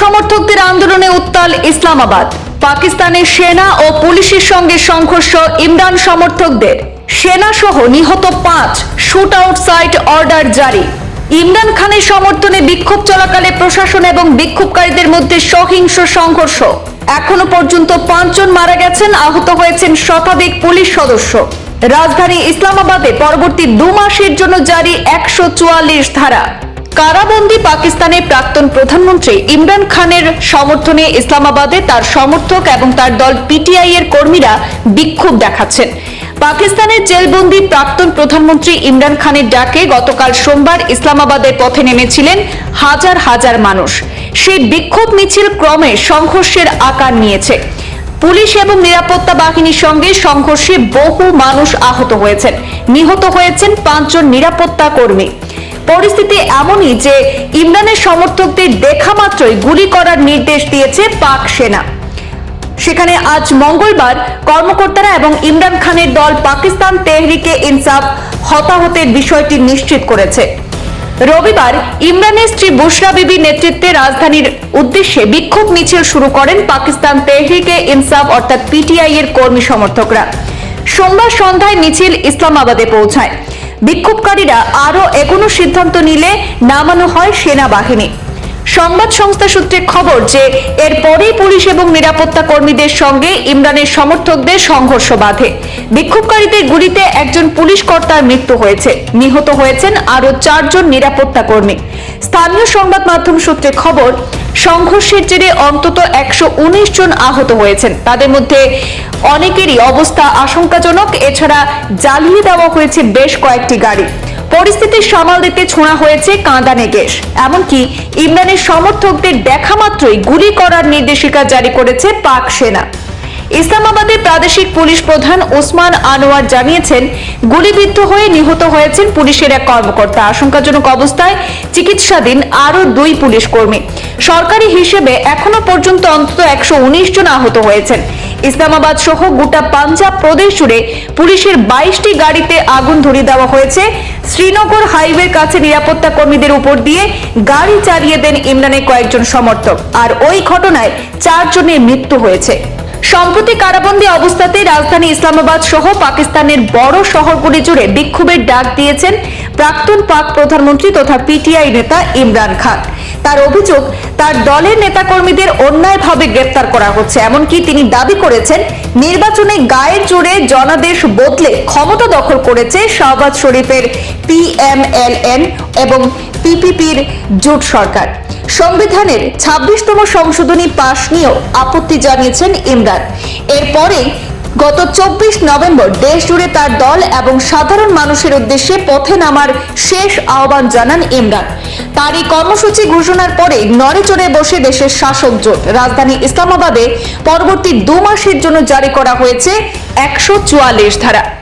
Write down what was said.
সমর্থকদের আন্দোলনে উত্তাল ইসলামাবাদ। পাকিস্তানের সেনা ও পুলিশের সঙ্গে সংঘর্ষ ইমরান সমর্থকদের। সেনা সহ নিহত পাঁচ শুট আউট সাইট অর্ডার জারি। ইমরান খানের সমর্থনে বিক্ষোভ চলাকালে প্রশাসন এবং বিক্ষোভকারীদের মধ্যে সহিংস সংঘর্ষ। এখনও পর্যন্ত পাঁচজন মারা গেছেন, আহত হয়েছেন শতাধিক পুলিশ সদস্য। রাজধানী ইসলামাবাদে পরবর্তী দু মাসের জন্য জারি একশো চুয়াল্লিশ ধারা। কারাবন্দী পাকিস্তানের প্রাক্তন প্রধানমন্ত্রী ইমরান খানের সমর্থনে ইসলামাবাদে তার সমর্থক এবং তার দল পিটিআই এর কর্মীরা বিক্ষোভ দেখাচ্ছেন। পাকিস্তানের জেলবন্দি প্রাক্তন প্রধানমন্ত্রী ইমরান খানের ডাকে গতকাল সোমবার ইসলামাবাদের পথে নেমেছিলেন হাজার হাজার মানুষ। সেই বিক্ষোভ মিছিল ক্রমে সংঘর্ষের আকার নিয়েছে। পুলিশ এবং নিরাপত্তা বাহিনীর সঙ্গে সংঘর্ষে বহু মানুষ আহত হয়েছেন। নিহত হয়েছেন পাঁচজন নিরাপত্তা কর্মী। পরিস্থিতি এমনই যে ইমরানের সমর্থকদের দেখা মাত্রই গুলি করার নির্দেশ দিয়েছে পাক সেনা। সেখানে আজ মঙ্গলবার কর্মকর্তারা এবং ইমরান খানের দল পাকিস্তান তেহরিকে ইনসাফ, হতাহতের বিষয়টি নিশ্চিত করেছে। রবিবার ইমরানের স্ত্রী বুশরা বিবির নেতৃত্বে রাজধানীর উদ্দেশ্যে বিক্ষোভ মিছিল শুরু করেন পাকিস্তান তেহরিকে ইনসাফ অর্থাৎ পিটিআই এর কর্মী সমর্থকরা। সোমবার সন্ধ্যায় মিছিল ইসলামাবাদে পৌঁছায়। বিক্ষোভকারীরা আরও এগোনো সিদ্ধান্ত নিলে নামানো হয় সেনাবাহিনী। সংবাদ সংস্থা সূত্রে খবর যে, এরপরেই পুলিশ এবং নিরাপত্তা কর্মীদের সঙ্গে ইমরানের সমর্থকদের সংঘর্ষ বাধে। বিক্ষোভকারীদের গুলিতে একজন পুলিশ কর্তার মৃত্যু হয়েছে। নিহত হয়েছেন আরও চারজন নিরাপত্তা কর্মী। স্থানীয় সংবাদ মাধ্যম সূত্রে খবর, সংঘর্ষের জেরে অন্তত একশো উনিশ জন আহত হয়েছেন। তাদের মধ্যে অনেকেরই অবস্থা আশঙ্কাজনক। এছাড়া জ্বালিয়ে দেওয়া হয়েছে বেশ কয়েকটি গাড়ি। পরিস্থিতি সামাল দিতে ছোঁড়া হয়েছে কাঁদানে গ্যাস এমনকি ইমরানের সমর্থকদের দেখা মাত্রই গুলি করার নির্দেশিকা জারি করেছে পাক সেনা। ইসলামাবাদের প্রাদেশিক পুলিশ প্রধান ওসমান আনোয়ার জানিয়েছেন, গুলিবিদ্ধ হয়ে নিহত হয়েছেন পুলিশের এক কর্মকর্তা। আশঙ্কাজনক অবস্থায় চিকিৎসাধীন আরও দুই পুলিশ কর্মী। সরকারি হিসেবে এখনও পর্যন্ত অন্তত একশো উনিশ জন আহত হয়েছেন। ইসলামাবাদ সহ গোটা পাঞ্জাব প্রদেশ জুড়ে পুলিশের বাইশটি গাড়িতে আগুন ধরিয়ে দেওয়া হয়েছে। শ্রীনগর হাইওয়ের কাছে নিরাপত্তা কর্মীদের উপর দিয়ে গাড়ি চালিয়ে দেন ইমরানের কয়েকজন সমর্থক। আর ওই ঘটনায় চারজনের মৃত্যু হয়েছে। সম্প্রতি কারাবন্দী অবস্থাতেই রাজধানী ইসলামাবাদ সহ পাকিস্তানের বড় শহরগুলি জুড়ে বিক্ষোভের ডাক দিয়েছেন প্রাক্তন পাক প্রধানমন্ত্রী তথা পিটিআই নেতা ইমরান খান। তার অভিযোগ, তার দলের নেতাকর্মীদের অন্যায়ভাবে গ্রেপ্তার করা হচ্ছে। এমনকি তিনি দাবি করেছেন, নির্বাচনে গায়ের জোরে জনাদেশ বদলে ক্ষমতা দখল করেছে শাহবাজ শরীফের পিএমএলএন এবং পিপিপির জোট সরকার। সংবিধানের ছাব্বিশতম সংশোধনী পাশ নিয়েও আপত্তি জানিয়েছেন ইমরান। এরপরে গত চব্বিশ নভেম্বর দেশ জুড়ে তার দল এবং সাধারণ মানুষের উদ্দেশ্যে পথে নামার শেষ আহ্বান জানান ইমরান। তার এই কর্মসূচি ঘোষণার পরে নড়ে চড়ে বসে দেশের শাসক জোট। রাজধানী ইসলামাবাদে পরবর্তী দু মাসের জন্য জারি করা হয়েছে একশো চুয়াল্লিশ ধারা।